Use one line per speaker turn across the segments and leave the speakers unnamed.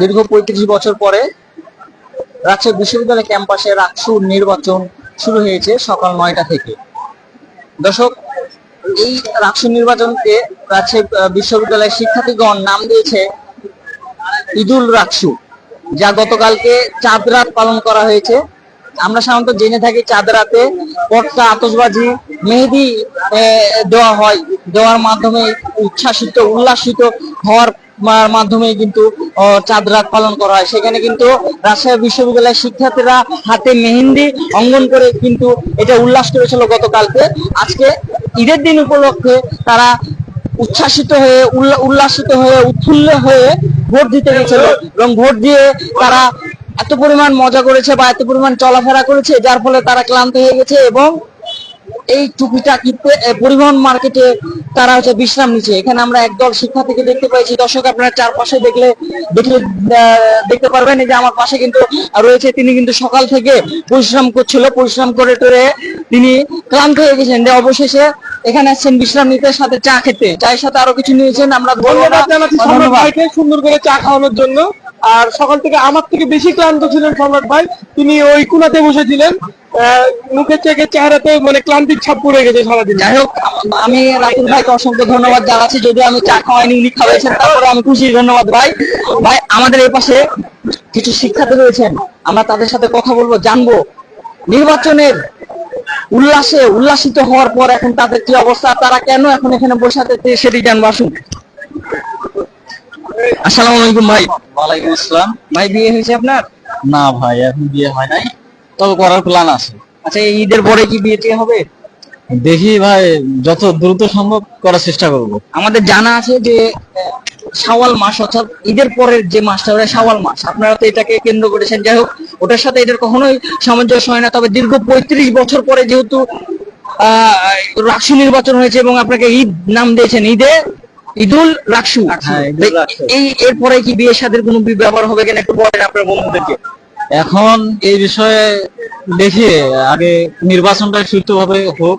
দীর্ঘ পঁয়ত্রিশ বছর পরে রাজশাহী বিশ্ববিদ্যালয় ক্যাম্পাসে রাকসু নির্বাচন শুরু হয়েছে সকাল নয়টা থেকে। দর্শক, এই রাকসু নির্বাচনকে রাজশাহী বিশ্ববিদ্যালয়ের শিক্ষার্থীগণ নাম দিয়েছে ঈদুল রাকসু যা গতকালকে চাঁদ রাত পালন করা হয়েছে। আমরা সাধারণত জেনে থাকি চাঁদ রাতে পটকা, আতশবাজি মেহেদি দেওয়া হয়। দেওয়ার মাধ্যমে উচ্ছ্বাসিত, উল্লাসিত হওয়ার মাধ্যমে কিন্তু চাঁদ রাত পালন করা হয়। সেখানে কিন্তু রাজশাহী বিশ্ববিদ্যালয়ের শিক্ষার্থীরা হাতে মেহেন্দি অঙ্গন করে কিন্তু এটা উল্লাস করেছিল গতকালকে। আজকে ঈদের দিন উপলক্ষে তারা উচ্ছ্বাসিত হয়ে, উল্লা- উল্লাসিত হয়ে, উৎফুল্ল হয়ে ভোট দিতে গেছিল এবং ভোট দিয়ে তারা এত পরিমাণ মজা করেছে বা এত পরিমাণ চলাফেরা করেছে, যার ফলে তারা ক্লান্ত হয়ে গেছে এবং এই টুপিটাকিতে এ, পরিবহন মার্কেটে তারা হচ্ছে বিশ্রাম নিচ্ছে। এখানে আমরা একদল শিক্ষার্থীকে দেখতে পাইছি। দর্শক আপনারা চারপাশে দেখলে দেখলে দেখতে পারবেন। যে আমার পাশে কিন্তু রয়েছে তিনি কিন্তু সকাল থেকে পরিশ্রম করছিল। পরিশ্রম করে টরে তিনি ক্লান্ত হয়ে গেছেন। যে অবশেষে এখানে আসছেন বিশ্রাম নিতে সাথে চা খেতে। চায়ের সাথে আরও কিছু নিয়েছেন। আমরা
ধন্যবাদ। জানাচ্ছি সুন্দর করে চা খাওয়ানোর জন্য। আর সকাল থেকে আমার থেকে বেশি ক্লান্ত ছিলেন সম্রাট ভাই। তিনি ওই কুনাতে বসেছিলেন। মুখের চেকে চেহারাতে মানে ক্লান্তির ছাপ পড়ে গেছে সারাদিন।
যাই হোক, আমি রাতুল ভাইকে অসংখ্য ধন্যবাদ জানাচ্ছি। যদি আমি চা খাওয়াইনি, উনি খাওয়াইছেন, তারপরে আমি খুশি, ধন্যবাদ ভাই। ভাই, আমাদের এই পাশে কিছু শিক্ষার্থী রয়েছেন। আমরা তাদের সাথে কথা বলব, জানব। নির্বাচনের উল্লাসে উল্লাসিত হওয়ার পর এখন তাদের কি অবস্থা, তারা কেন এখন এখানে বসে আছে, সেটি জানব, আসুন। আসসালামু আলাইকুম ভাই।
ওয়ালাইকুম আসসালাম।
ভাই বিয়ে হয়েছে আপনার?
না ভাই এখন বিয়ে হয় নাই। তবে করার প্ল্যান আছে।
আচ্ছা ঈদের পরে কি বিয়ে টিয়ে হবে?
দেখি ভাই যত দ্রুত সম্ভব করার চেষ্টা করব।
আমাদের জানা আছে যে আহ, শাওয়াল মাস অর্থাৎ ঈদের পরের যে মাসটা ওটা শাওয়াল মাস। আপনারা তো এটাকে কেন্দ্র করেছেন। যাই হোক ওটার সাথে এটার কখনোই সামঞ্জস্য হয় না। তবে দীর্ঘ পঁয়ত্রিশ বছর পরে যেহেতু আহ রাকসু নির্বাচন হয়েছে এবং আপনাকে ঈদ নাম দিয়েছেন ঈদে ঈদুল রাকসু।
হ্যাঁ।
এই এরপরে কি বিয়ে সাদের কোনো ব্যাপার হবে কিনা একটু বলেন আপনার বন্ধুদেরকে।
এখন এই বিষয়ে দেখি আগে নির্বাচনটা সুষ্ঠুভাবে হোক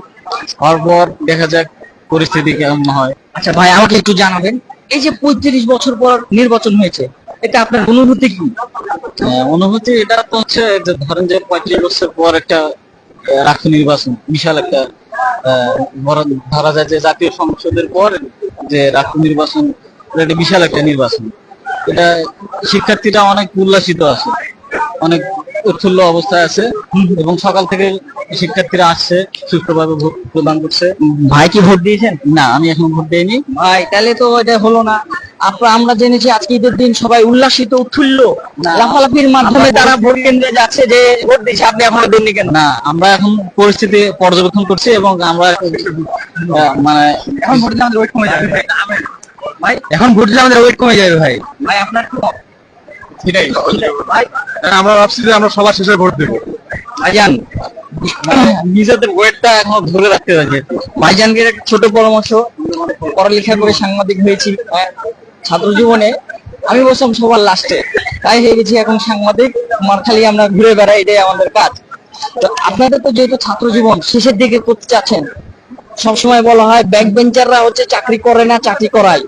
হওয়ার পর দেখা যাক পরিস্থিতি কেমন হয়।
আচ্ছা ভাই আমাকে একটু জানাবেন এই যে পঁয়ত্রিশ বছর পর নির্বাচন হয়েছে এটা আপনার অনুভূতি কি?
আহ, অনুভূতি এটা তো হচ্ছে যে ধরেন যে পঁয়ত্রিশ বছর পর একটা রাষ্ট্র নির্বাচন বিশাল একটা ধরা যায় যে জাতীয় সংসদের পর যে রাষ্ট্র নির্বাচন এটা একটা বিশাল একটা নির্বাচন। এটা শিক্ষার্থীরা অনেক উল্লাসিত আছে অনেক উৎফুল্ল অবস্থায় আছে এবং সকাল থেকে শিক্ষার্থীরা আসছে সুষ্ঠুভাবে ভোট প্রদান করছে।
ভাই কি ভোট দিয়েছেন?
না আমি এখন ভোট দেইনি।
ভাই তাহলে তো এটা হলো না। আপনার আমরা জেনেছি আজকে ঈদের দিন সবাই উল্লাসিত উৎফুল্ল। লাফালাফির মাধ্যমে তারা ভোট কেন্দ্রে যাচ্ছে যে ভোট দিচ্ছে আপনি এখনও দেননি কেন?
না আমরা এখন পরিস্থিতি পর্যবেক্ষণ করছি এবং আমরা মানে
এখন ভোট দিলে আমাদের ওয়েট কমে যাবে। ভাই
এখন ভোট দিলে আমাদের ওয়েট কমে যাবে ভাই।
ভাই আপনার
সেটাই।
ভাই।
আমরা ভাবছি যে আমরা সবার শেষে ভোট দেবো।
ভাইজান।
মানে নিজেদের ওয়েটটা এখন ধরে রাখতে হবে।
ভাইজানকে একটা ছোট পরামর্শ পড়ালেখা করে সাংবাদিক হয়েছি। হ্যাঁ, ছাত্র জীবনে আমি বলছিলাম সবার লাস্টে তাই হয়ে গেছি এখন সাংবাদিক আমার খালি আমরা ঘুরে বেড়াই এটাই আমাদের কাজ। তো আপনাদের তো যেহেতু ছাত্র জীবন শেষের দিকে করতে চাচ্ছেন সবসময় বলা হয় ব্যাক বেঞ্চাররা হচ্ছে চাকরি করে না চাকরি করায়।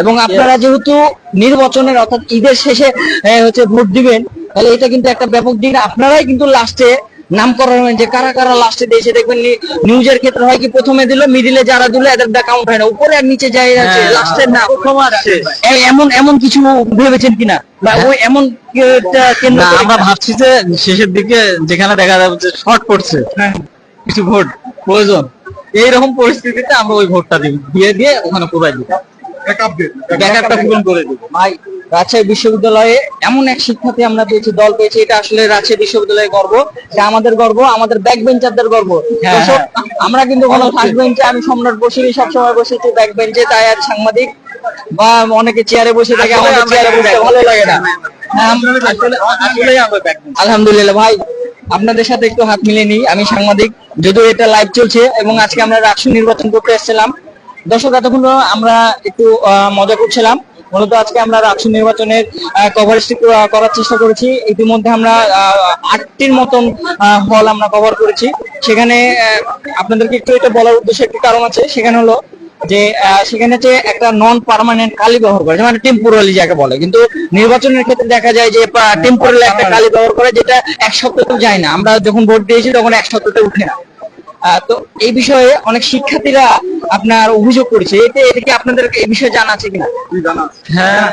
এবং আপনারা যেহেতু নির্বাচনের অর্থাৎ ঈদের শেষে আহ, হচ্ছে ভোট দিবেন তাহলে এটা কিন্তু একটা ব্যাপক দিন। আপনারাই কিন্তু লাস্টে নাম করাবেন যে কারা কারা লাস্টে দিয়েছে দেখবেন নিউজের ক্ষেত্রে হয় কি প্রথমে দিল মিডিলে যারা দিল এদের কাউন্ট হয় না। উপরে আর নিচে যাই আছে
হ্যাঁ,
লাস্টের না। এমন এমন কিছু ভেবেছেন কিনা? বা ওই এমন
আমরা ভাবছি যে শেষের দিকে যেখানে দেখা যাবে যে শর্ট পড়ছে।
হ্যাঁ।
কিছু ভোট প্রয়োজন। এইরকম পরিস্থিতিতে আমরা ওই ভোটটা দিব। দিয়ে দিয়ে ওখানে পুরাই দিব। ব্যাকআপটা পূরণ করে দিব।
ভাই রাজশাহী বিশ্ববিদ্যালয়ে এমন এক শিক্ষার্থী আমরা পেয়েছি দল পেয়েছি এটা আসলে রাজশাহী বিশ্ববিদ্যালয়ের গর্ব। এটা আমাদের গর্ব আমাদের ব্যাক বেঞ্চারদের গর্ব।
হ্যাঁ, হ্যাঁ।
আমরা কিন্তু কোনো ফার্স্ট বেঞ্চে আমি সম্রাট বসিনি সবসময় বসেছি ব্যাক বেঞ্চে তাই আর সাংবাদিক। বা অনেকে চেয়ারে বসে থাকে আমাদের চেয়ারে বসে ভালো লাগে না। হ্যাঁ। আলহামদুলিল্লাহ ভাই আপনাদের সাথে একটু হাত মিলিয়ে নিই। আমি সাংবাদিক যদিও এটা লাইভ চলছে এবং আজকে আমরা রাষ্ট্র নির্বাচন করতে এসেছিলাম। দর্শক এতক্ষণ আমরা একটু মজা করছিলাম। মূলত আজকে আমরা রাষ্ট্র নির্বাচনের কভারেজটি করার চেষ্টা করেছি। ইতিমধ্যে আমরা আটটির মতন হল আমরা কভার করেছি। সেখানে আপনাদেরকে একটু এটা বলার উদ্দেশ্যে একটি কারণ আছে। সেখানে হলো যে সেখানে যে একটা নন পার্মানেন্ট কালি ব্যবহার করে মানে টেম্পোরালি যাকে বলে। কিন্তু নির্বাচনের ক্ষেত্রে দেখা যায় যে টেম্পোরালি একটা কালি ব্যবহার করে, যেটা এক সপ্তাহেও যায় না। আমরা যখন ভোট দিয়েছি, তখন এক সপ্তাহে উঠে না। তো এই বিষয়ে অনেক শিক্ষার্থীরা আপনার অভিযোগ করেছে। এতে এটা কি আপনাদের এই বিষয়ে জানা আছে কিনা? হ্যাঁ।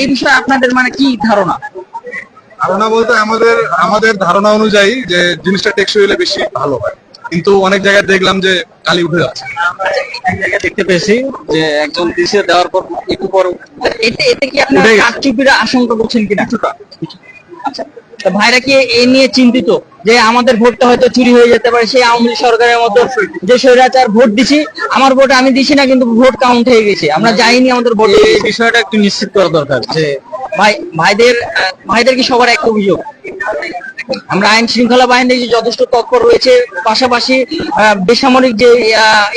এই বিষয়ে আপনাদের মানে কি ধারণা?
ধারণা বলতে আমাদের আমাদের ধারণা অনুযায়ী যে জিনিসটা টেকসই হলে বেশি ভালো হয়। কিন্তু অনেক জায়গায় দেখলাম যে কালি উঠে যাচ্ছে।
দেখতে পেয়েছি যে একজন দিছে দেওয়ার পর একটু পর
এতে এতে কি আপনারা
উঠে
আশঙ্কা করছেন কিনা? আচ্ছা ভাইরা কি এই নিয়ে চিন্তিত? যে আমাদের ভোটটা হয়তো চুরি হয়ে যেতে পারে, সেই আওয়ামী সরকারের মতো যে স্বৈরাচার ভোট দিছি, আমার ভোট আমি দিছি না, কিন্তু ভোট কাউন্ট হয়ে গেছে। আমরা যাইনি আমাদের ভোট।
এই বিষয়টা একটু নিশ্চিত করা দরকার যে
ভাই ভাইদের ভাইদের কি সবার এক অভিযোগ? আমরা আইন শৃঙ্খলা বাহিনী যে যথেষ্ট তৎপর রয়েছে পাশাপাশি বেসামরিক যে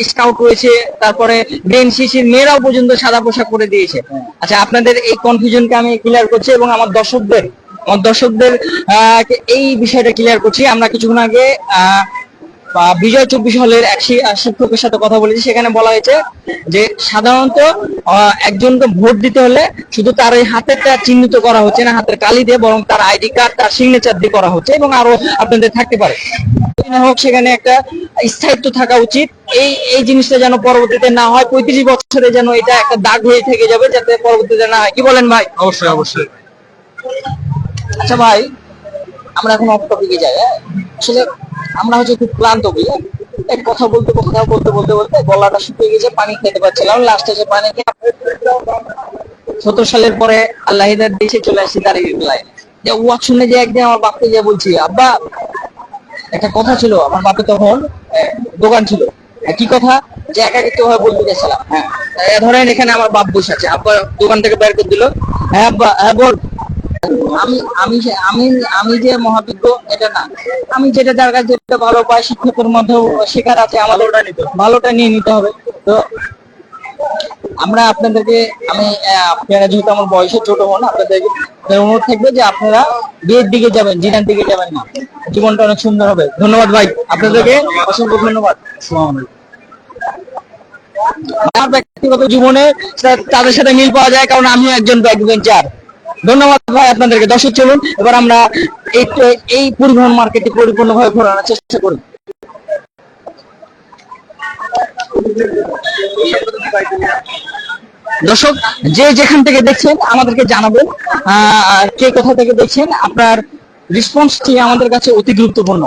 স্কাউট রয়েছে তারপরে বিএনসিসির মেয়েরাও পর্যন্ত সাদা পোশাক করে দিয়েছে। আচ্ছা আপনাদের এই কনফিউশনকে আমি ক্লিয়ার করছি এবং আমার দর্শকদের আমার দর্শকদের এই বিষয়টা ক্লিয়ার করছি। আমরা কিছুক্ষণ আগে আহ, বা বিজয় চব্বিশ হলের এক শি- শিক্ষকের সাথে কথা বলেছি। সেখানে বলা হয়েছে যে সাধারণত একজনকে ভোট দিতে হলে শুধু তার এই হাতেরটা চিহ্নিত করা হচ্ছে না হাতের কালি দিয়ে বরং তার আইডি কার্ড তার সিগনেচার দিয়ে করা হচ্ছে এবং আরও আপনাদের থাকতে পারে। হোক সেখানে একটা স্থায়িত্ব থাকা উচিত। এই এই জিনিসটা যেন পরবর্তীতে না হয় পঁয়ত্রিশ বছরে যেন এটা একটা দাগ হয়ে থেকে যাবে যাতে পরবর্তীতে না হয়। কি বলেন ভাই?
অবশ্যই অবশ্যই।
আচ্ছা ভাই আমরা এখন অফ টপিকে যাই হ্যাঁ? আসলে আমরা হচ্ছে খুব ক্লান্ত বুঝলেন কথা বলতে কথা বলতে বলতে বলতে গলাটা শুকিয়ে গেছে, পানি খেতে পারছিলাম। লাস্টে যে পানি খেয়ে সত্তর সালের পরে আল্লাহ হিদার দেশে চলে আসছি গেলায় যে ওয়াজ শুনে যে একদিন আমার বাপকে যে বলছি, আব্বা, একটা কথা ছিল, আমার বাপে তখন দোকান ছিল। কি কথা? যে একাকিত্ব ভাবে বলতে গেছিলাম হ্যাঁ। ধরেন এখানে আমার বাপ বসে আছে। আব্বা দোকান থেকে বের করে দিল হ্যাঁ আব্বা হ্যাঁ বল। আমি আমি আমি আমি যে মহাবিজ্ঞ এটা না। আমি যেটা যার কাছে যেটা ভালো পাই, শিক্ষকের মধ্যেও শেখার আছে ভালোটা নিয়ে নিতে হবে। তো আমরা আপনাদেরকে, আমি আপনারা যেহেতু আমার বয়সে ছোট হন অনুরোধ থাকবে যে আপনারা বিয়ের দিকে যাবেন, জিনার দিকে যাবেন না। জীবনটা অনেক সুন্দর হবে। ধন্যবাদ ভাই, আপনাদেরকে অসংখ্য ধন্যবাদ। ব্যক্তিগত জীবনে তাদের সাথে মিল পাওয়া যায়, কারণ আমিও একজন ব্যাক ধন্যবাদ। ভাই, আপনাদেরকে দর্শক চলুন, এবার আমরা এই এই পরিবহন মার্কেটে পরিপূর্ণভাবে ঘোরানোর চেষ্টা করি। দর্শক, যে যেখান থেকে দেখছেন, আমাদেরকে জানাবেন কে কোথা থেকে দেখছেন, আপনার রেসপন্সটি আমাদের কাছে অতি গুরুত্বপূর্ণ।